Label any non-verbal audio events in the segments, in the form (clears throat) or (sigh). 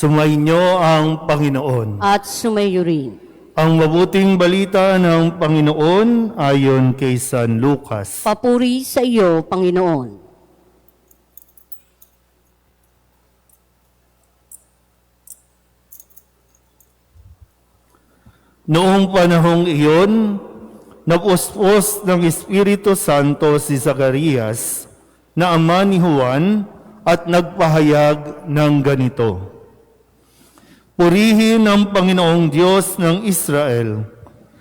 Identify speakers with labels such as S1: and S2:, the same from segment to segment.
S1: Sumainyo ang Panginoon.
S2: at sumayo rin.
S1: Ang mabuting balita ng Panginoon ayon kay San Lucas.
S2: Papuri sa iyo, Panginoon.
S1: Noong panahong iyon, napuspos ng Espiritu Santo si Zacarias na ama ni Juan at nagpahayag ng ganito. Purihin ang Panginoong Diyos ng Israel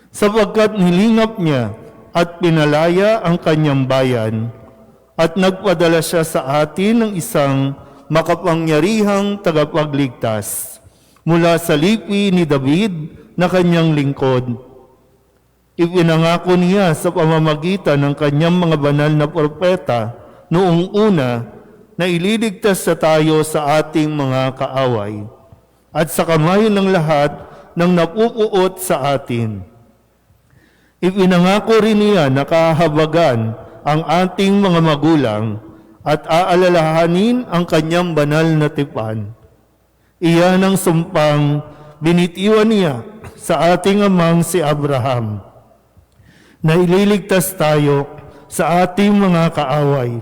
S1: sapagkat nilingap niya at pinalaya ang kanyang bayan at nagpadala siya sa atin ng isang makapangyarihang tagapagligtas mula sa lipi ni David na kanyang lingkod. Ipinangako niya sa pamamagitan ng kanyang mga banal na propeta noong una na ililigtas sa tayo sa ating mga kaaway at sa kamay ng lahat ng napupuot sa atin. Ipinangako rin niya na kahabagan ang ating mga magulang at aalalahanin ang kanyang banal na tipan. Iyan ang sumpang binitiwan niya sa ating amang si Abraham na ililigtas tayo sa ating mga kaaway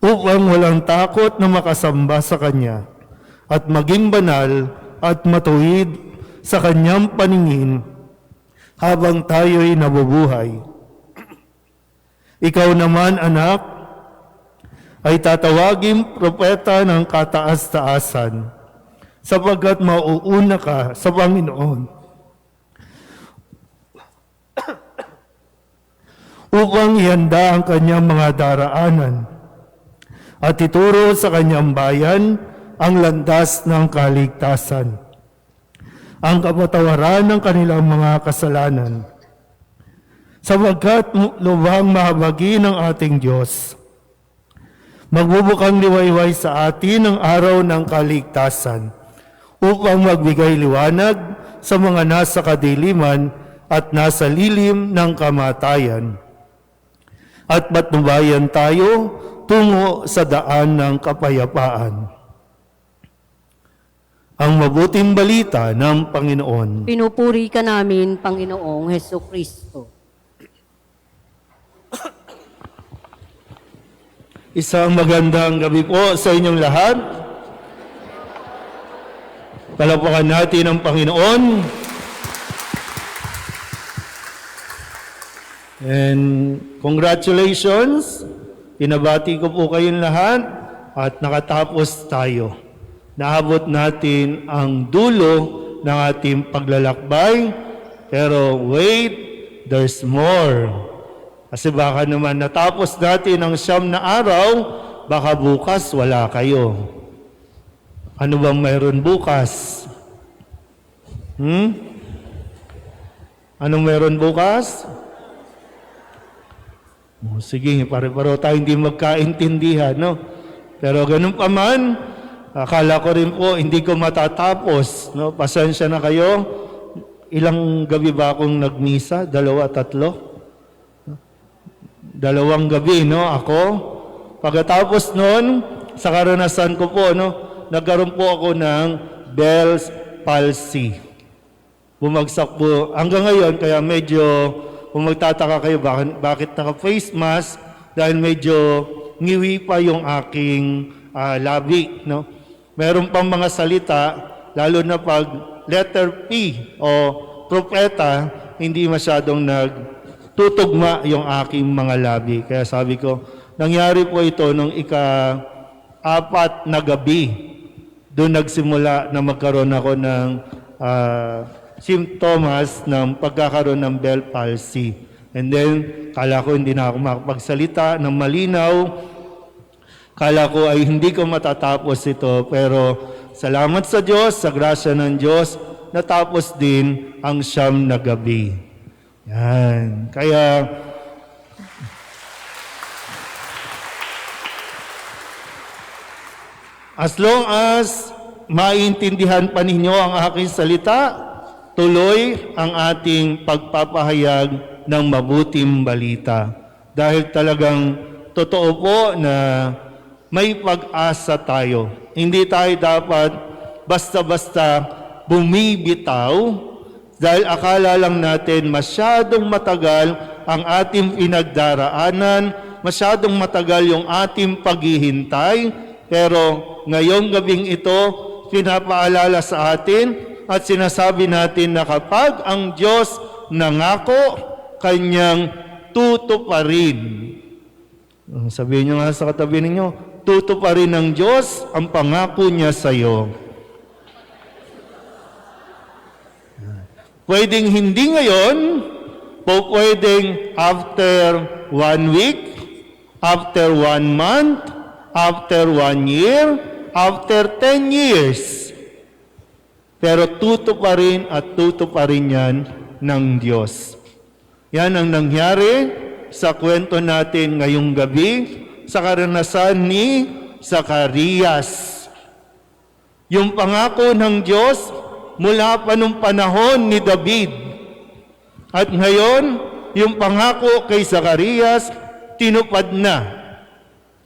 S1: upang walang takot na makasamba sa Kanya at maging banal at matuwid sa Kanyang paningin habang tayo'y nabubuhay. (clears throat) Ikaw naman, anak, ay tatawagin propeta ng kataas-taasan sapagkat mauuna ka sa Panginoon (clears throat) upang ihanda ang kanyang mga daraanan at ituro sa kanyang bayan ang landas ng kaligtasan, ang kapatawaran ng kanilang mga kasalanan. Sapagkat lubhang mahabagi ng ating Diyos, magbubukang liwayway sa atin ang araw ng kaligtasan upang magbigay liwanag sa mga nasa kadiliman at nasa lilim ng kamatayan. At patnubayan tayo tungo sa daan ng kapayapaan. Ang mabuting balita ng Panginoon.
S2: Pinupuri ka namin, Panginoong Heso Kristo.
S1: Isang magandang gabi po sa inyong lahat. Palapakan natin ang Panginoon. And congratulations, pinabati ko po kayong lahat at nakatapos tayo. Naabot natin ang dulo ng ating paglalakbay. Pero wait, there's more. Kasi baka naman natapos natin ang siyam na araw, baka bukas wala kayo. Ano bang mayroon bukas? Hmm? Anong mayroon bukas? Oh, sige, pare-pareho tayo hindi magkaintindihan, no? Pero ganun pa man, akala ko rin po hindi ko matatapos, no? Pasensya na kayo. Ilang gabi ba akong nagmisa? Dalawa, tatlo? dalawang gabi, no, ako. Pagkatapos noon, sa karanasan ko po, no, nagkaroon po ako ng Bell's palsy. Bumagsak po. Hanggang ngayon, kaya medyo, kung magtataka kayo, bakit, bakit naka-face mask, dahil medyo ngiwi pa yung aking ah, labi, no. Meron pang mga salita, lalo na pag letter P o propeta, hindi masyadong nag tutugma yung aking mga labi. Kaya sabi ko, nangyari po ito nung ika-apat na gabi. Doon nagsimula na magkaroon ako ng ah, symptoms ng pagkakaroon ng Bell palsy. And then, kala ko hindi na ako makapagsalita ng malinaw. Kala ko ay hindi ko matatapos ito. Pero salamat sa Diyos, sa grasya ng Diyos, natapos din ang siyam na gabi. Yan. Kaya, as long as maintindihan pa ninyo ang aking salita, tuloy ang ating pagpapahayag ng mabuting balita. Dahil talagang totoo po na may pag-asa tayo. Hindi tayo dapat basta-basta bumibitaw dahil akala lang natin masyadong matagal ang ating pinagdaraanan, masyadong matagal yung ating paghihintay, pero ngayong gabing ito, pinapaalala sa atin at sinasabi natin na kapag ang Diyos nangako, kanyang tutuparin. Sabihin nyo nga sa katabi ninyo, tutuparin ng Diyos ang pangako niya sa iyo. Pwedeng hindi ngayon, po pwedeng after one week, after one month, after one year, after ten years. Pero tuto pa rin at tuto pa rin yan ng Diyos. Yan ang nangyari sa kwento natin ngayong gabi sa karanasan ni Zacarias. Yung pangako ng Diyos mula pa nung panahon ni David. At ngayon, yung pangako kay Zacarias, tinupad na.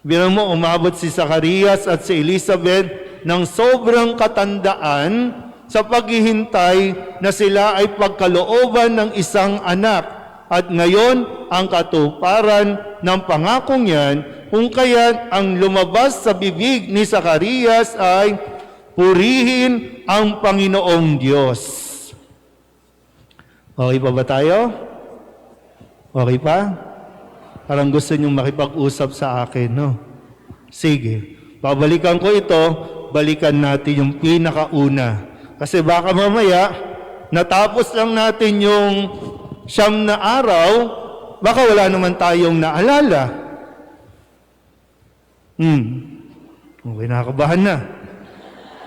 S1: Bilang mo, umabot si Zacarias at si Elizabeth ng sobrang katandaan sa paghihintay na sila ay pagkalooban ng isang anak. At ngayon, ang katuparan ng pangakong yan, kung kaya ang lumabas sa bibig ni Zacarias ay purihin ang Panginoong Diyos. Okay pa ba tayo? Okay pa? Parang gusto niyong makipag-usap sa akin, no? Sige. Babalikan ko ito, balikan natin yung pinakauna. Kasi baka mamaya, natapos lang natin yung siyam na araw, baka wala naman tayong naalala. Hmm. Okay, nakakabahan na.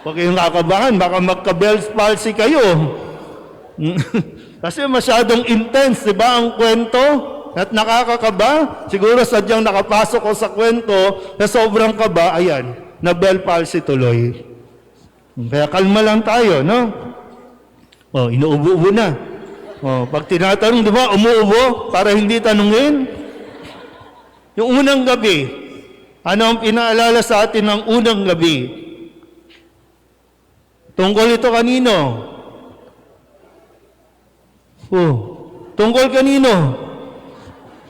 S1: Huwag kayong kakabahan, baka magka-Bell's palsy kayo. (laughs) Kasi masyadong intense, di ba, ang kwento? At nakakakaba. Siguro sadyang nakapasok ko sa kwento na sobrang kaba, ayan, na Bell palsy tuloy. Kaya kalma lang tayo, no? Oh, inuubo-ubo na. Oh, pag tinatanong, di ba, umuubo para hindi tanungin? Yung unang gabi, ano ang pinaalala sa atin ng unang gabi? Tungkol ito kanino? Oh, tungkol kanino?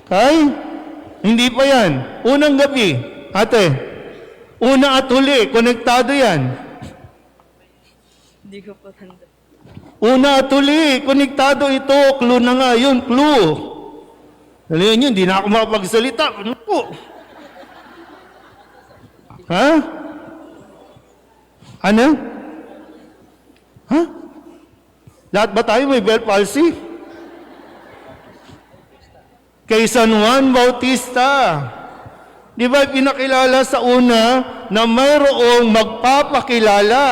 S1: Kay? Hindi pa yan. Unang gabi. Ate, una at huli, konektado yan.
S3: Hindi ko po tanda.
S1: Una at huli, konektado ito. Clue na nga yun, clue. Alam nyo, hindi na ako makapagsalita. Ano po? Ha? Ano? Ha? Lahat ba tayo may Bell palsy? Kay San Juan Bautista. Di ba pinakilala sa una na mayroong magpapakilala,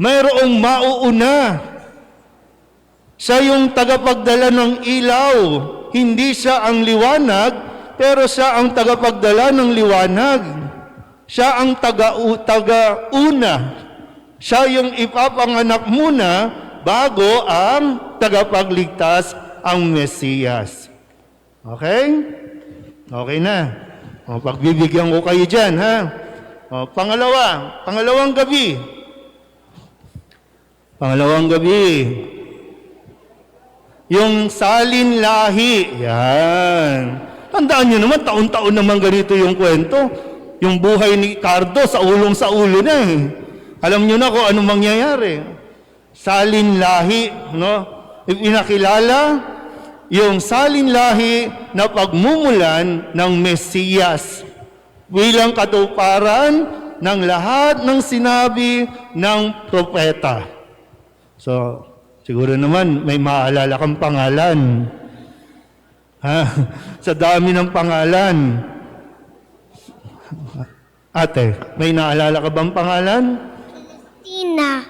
S1: mayroong mauuna. Siya yung tagapagdala ng ilaw. Hindi siya ang liwanag, pero siya ang tagapagdala ng liwanag. Siya ang taga-u- taga-una. Siya yung ipapanganak muna bago ang tagapagligtas ang Mesiyas. Okay? Okay na. O, pagbibigyan ko kayo dyan, ha? O, pangalawa, pangalawang gabi. Pangalawang gabi. Yung salin lahi. Yan. Tandaan nyo naman, taon-taon naman ganito yung kwento. Yung buhay ni Cardo sa ulong sa ulo na eh. Alam nyo na kung anong mangyayari. Salin lahi, no? Ipinakilala yung salin lahi na pagmumulan ng Mesiyas bilang katuparan ng lahat ng sinabi ng propeta. So, siguro naman may maalala kang pangalan. Ha? (laughs) Sa dami ng pangalan. Ate, may naalala ka bang pangalan?
S4: Tina.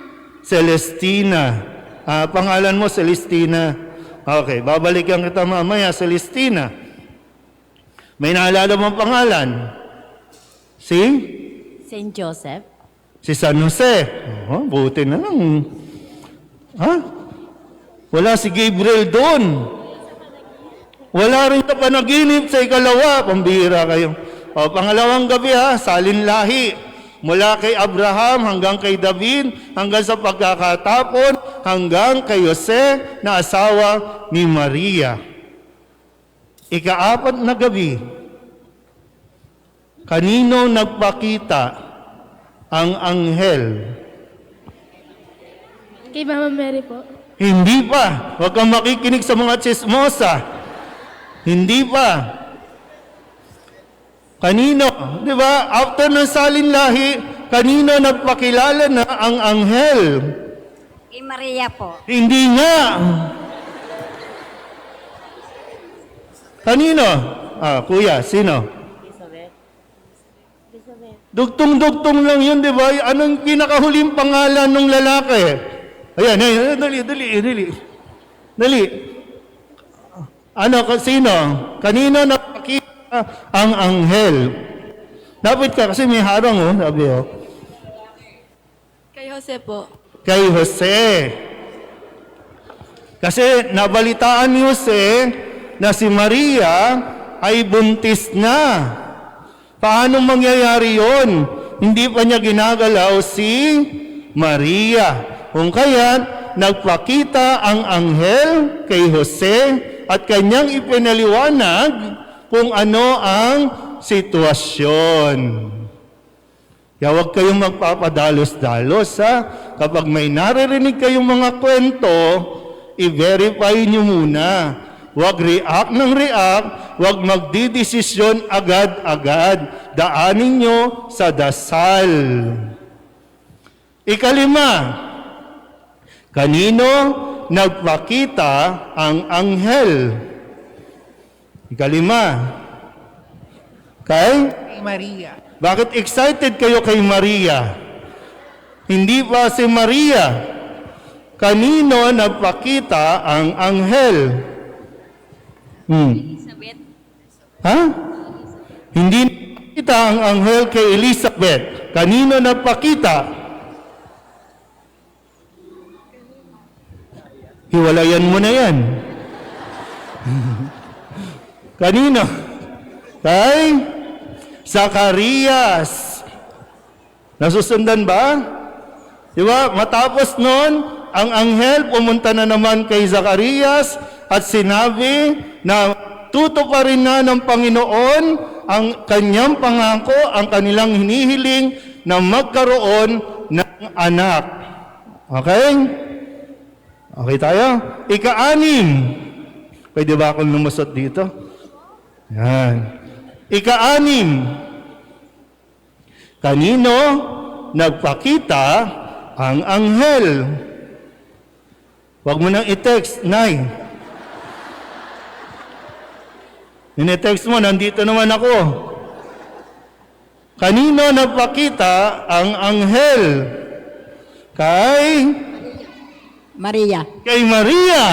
S1: Celestina. Ah, pangalan mo, Celestina. Okay, babalikan kita mamaya, Celestina. May naalala mong pangalan? Si?
S2: Saint Joseph.
S1: Si San Jose. Oh, buti na lang. Ha? Wala si Gabriel doon. Wala rin sa panaginip sa ikalawa. Pambihira kayo. O, pangalawang gabi ha, salin lahi. mula kay Abraham hanggang kay David, hanggang sa pagkakatapon, hanggang kay Jose na asawa ni Maria. Ikaapat na gabi, kanino nagpakita ang anghel?
S3: Kay Mama Mary po.
S1: Hindi pa. Huwag kang makikinig sa mga chismosa. Hindi pa. Kanino? Di ba? After ng salinlahi, kanino nagpakilala na ang anghel?
S4: Kay Maria po.
S1: Hindi nga. Kanino? Ah, kuya, sino? Dugtong-dugtong lang yun, di ba? Anong pinakahuling pangalan ng lalaki? Ayan, ayan, dali, dali, dali. Dali. Ano, ka- sino? Kanino nakakita ang anghel? Dapat ka, kasi may harang, oh, sabi, oh.
S3: Kay Jose po.
S1: Kay Jose. Kasi nabalitaan ni Jose na si Maria ay buntis na. Paano mangyayari yon? Hindi pa niya ginagalaw si Maria. Kung kaya, nagpakita ang anghel kay Jose at kanyang ipinaliwanag kung ano ang sitwasyon. Kaya huwag kayong magpapadalos-dalos ha. Kapag may naririnig kayong mga kwento, i-verify nyo muna. Huwag react ng react, huwag magdidesisyon agad-agad. Daanin nyo sa dasal. Ikalima, kanino nagpakita ang anghel? Ikalima, kay
S5: Kay Maria.
S1: bakit excited kayo kay Maria? Hindi ba si Maria? Kanino nagpakita ang anghel? Hmm.
S4: Elizabeth.
S1: Ha? Hindi nagpakita ang anghel kay Elizabeth. Kanino nagpakita? Hiwalayan mo na yan. Kanino? Kay Zacarias. Nasusundan ba? Di ba? Matapos nun, ang anghel pumunta na naman kay Zacarias at sinabi na tutuparin na ng Panginoon ang kanyang pangako, ang kanilang hinihiling na magkaroon ng anak. Okay? Okay tayo? Ika-anim. Pwede ba akong lumusot dito? Yan. Ika-anim. Kanino nagpakita ang anghel? Huwag mo nang i-text, Nay. Ini-text mo, nandito naman ako. Kanino nagpakita ang anghel? Kay?
S2: Maria.
S1: Kay Maria.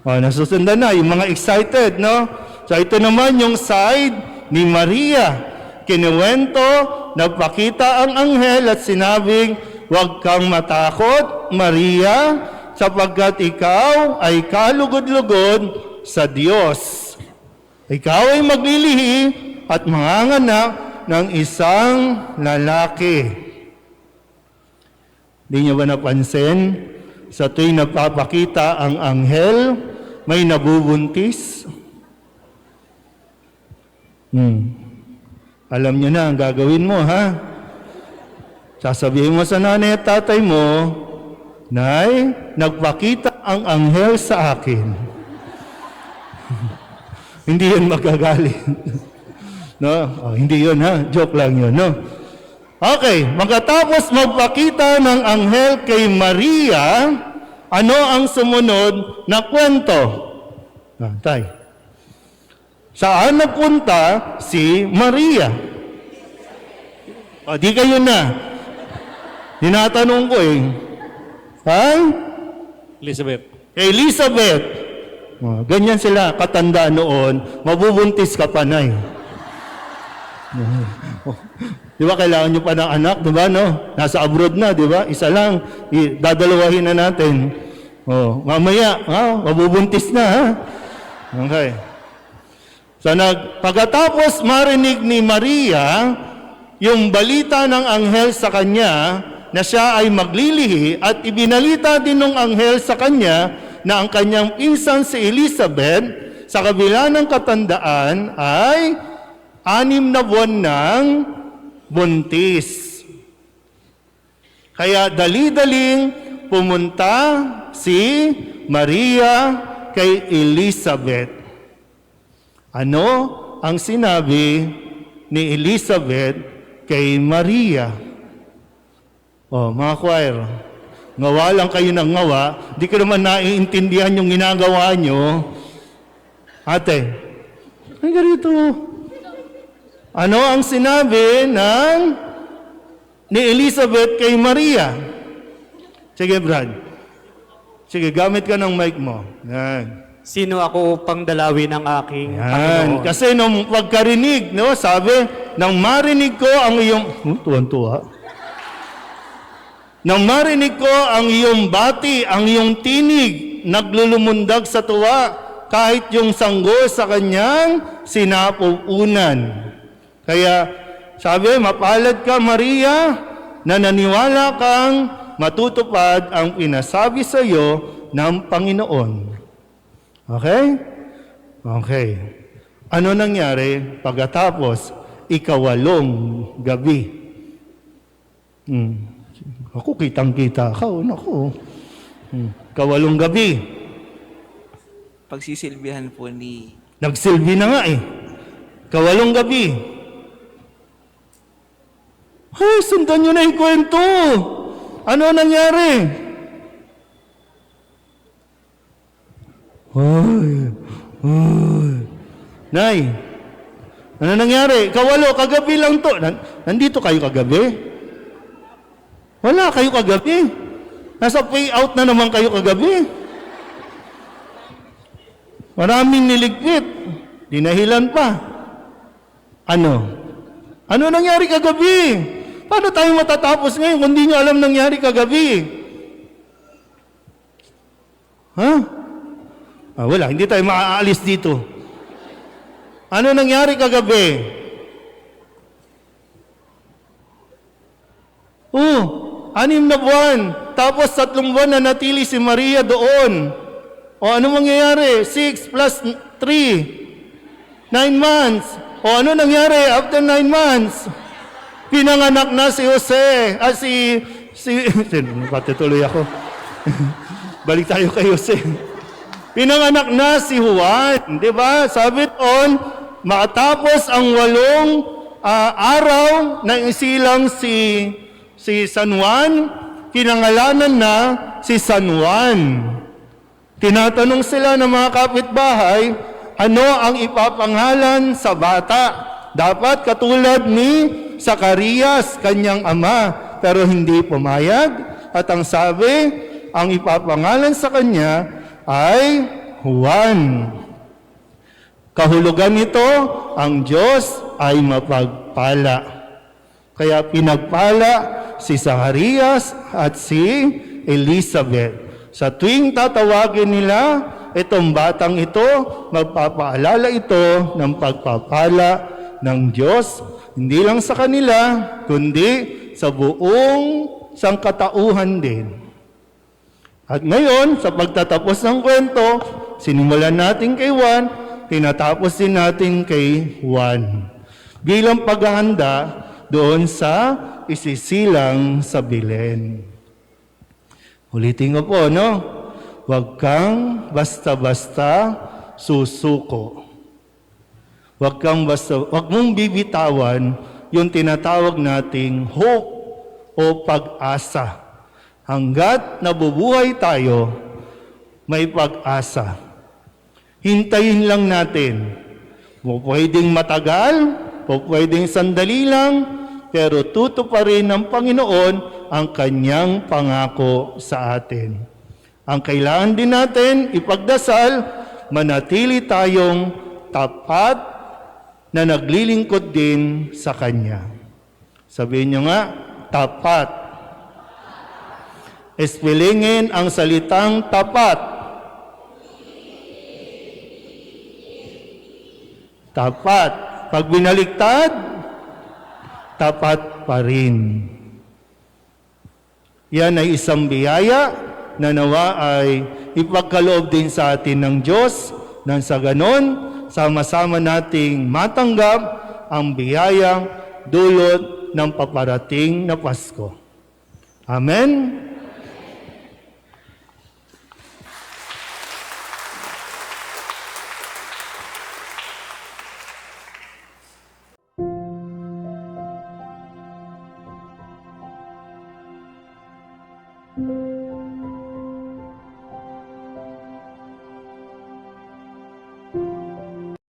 S1: O, nasusundan na, yung mga excited, no? So, ito naman yung side ni Maria. Kinuwento, nagpakita ang anghel at sinabing, Huwag kang matakot, Maria, sapagkat ikaw ay kalugod-lugod sa Diyos. Ikaw ay maglilihi at manganganak ng isang lalaki. Di niyo ba napansin? Sa tuwing nagpapakita ang anghel, may nabubuntis. Hmm. Alam niyo na ang gagawin mo, ha? Sasabihin mo sa nanay at tatay mo, Nay, nagpakita ang anghel sa akin. (laughs) hindi yun magagalit. (laughs) no? Oh, hindi yun, ha? Joke lang yun, no? Okay, magkatapos magpakita ng anghel kay Maria, ano ang sumunod na kwento? Ah, tay. Saan nagpunta si Maria? O, di kayo na. Tinatanong ko eh. Ha?
S6: Elizabeth.
S1: Kay Elizabeth. O, ganyan sila katanda noon. Mabubuntis ka pa na Di ba kailangan nyo pa ng anak, di ba no? Nasa abroad na, di ba? Isa lang, dadalawahin na natin. Oh, mamaya, ha? mabubuntis na, ha? Okay. So nag, pagkatapos marinig ni Maria yung balita ng anghel sa kanya na siya ay maglilihi at ibinalita din ng anghel sa kanya na ang kanyang pinsan si Elizabeth sa kabila ng katandaan ay anim na buwan ng buntis. Kaya dali-daling pumunta si Maria kay Elizabeth. Ano ang sinabi ni Elizabeth kay Maria? Oh, mga choir, ngawa lang kayo ng ngawa, di ko naman naiintindihan yung ginagawa nyo. Ate, ay ganito. Ano ang sinabi ng ni Elizabeth kay Maria? Sige, Brad. Sige, gamit ka ng mic mo. Yan.
S3: Sino ako pang dalawi ng aking
S1: Yan.
S3: Panginoon?
S1: Kasi nung pagkarinig, no, sabi, nang marinig ko ang iyong... Hmm, tuwan-tuwa. Nang marinig ko ang iyong bati, ang iyong tinig, naglulumundag sa tuwa, kahit yung sanggol sa kanyang sinapupunan. Kaya, sabi, mapalad ka, Maria, na naniwala kang matutupad ang pinasabi sa iyo ng Panginoon. Okay? Okay. Ano nangyari pagkatapos ikawalong gabi? Hmm. Ako kitang-kita ka, oh, naku. Hmm. Kawalong gabi.
S5: pagsisilbihan po ni
S1: Nagsilbi na nga eh. Kawalong gabi. Ay, sundan nyo na yung kwento. Ano nangyari? Ay, ay. Nay, ano nangyari? Kawalo, kagabi lang to. Nan- Nandito kayo kagabi? Wala kayo kagabi. Nasa payout na naman kayo kagabi. Maraming niligpit. Dinahilan pa. Ano? Ano nangyari kagabi? Paano tayo matatapos ngayon kung di nyo alam nangyari kagabi? Ha? Ah, wala, hindi tayo maaalis dito. Ano nangyari kagabi? Oh, anim na buwan. Tapos tatlong buwan na natili si Maria doon. O ano mangyayari? 6 plus 3. 9 months. O ano nangyari after 9 months? Pinanganak na si Jose. Ah, si... Si... (laughs) Patituloy ako. (laughs) Balik tayo kay Jose. Pinanganak na si Juan. Di ba? Sabi doon, matapos ang walong ah, araw na isilang si, si San Juan, pinangalanan na si San Juan. Tinatanong sila ng mga kapitbahay, ano ang ipapangalan sa bata? Dapat katulad ni Zacarias, kanyang ama, pero hindi pumayag. At ang sabi, ang ipapangalan sa kanya ay Juan. Kahulugan nito, ang Diyos ay mapagpala. Kaya pinagpala si Zacarias at si Elizabeth. Sa tuwing tatawagin nila itong batang ito, magpapaalala ito ng pagpapala ng Diyos, hindi lang sa kanila, kundi sa buong sangkatauhan din. At ngayon, sa pagtatapos ng kwento, sinimulan natin kay Juan, tinatapos din natin kay Juan. Bilang paghahanda doon sa isisilang sa Belen. Ulitin ko po, no? Huwag kang basta-basta susuko. Huwag kang basta, huwag mong bibitawan yung tinatawag nating hope o pag-asa. Hanggat nabubuhay tayo, may pag-asa. Hintayin lang natin. Pwedeng matagal, pwedeng sandali lang, pero tutuparin ng Panginoon ang kanyang pangako sa atin. Ang kailangan din natin ipagdasal, manatili tayong tapat na naglilingkod din sa Kanya. Sabihin nyo nga, tapat. Espilingin ang salitang tapat. Tapat. Pag binaliktad, tapat pa rin. Yan ay isang biyaya na nawa ay ipagkaloob din sa atin ng Diyos nang sa ganon, sama-sama nating matanggap ang biyayang dulot ng paparating na Pasko. Amen?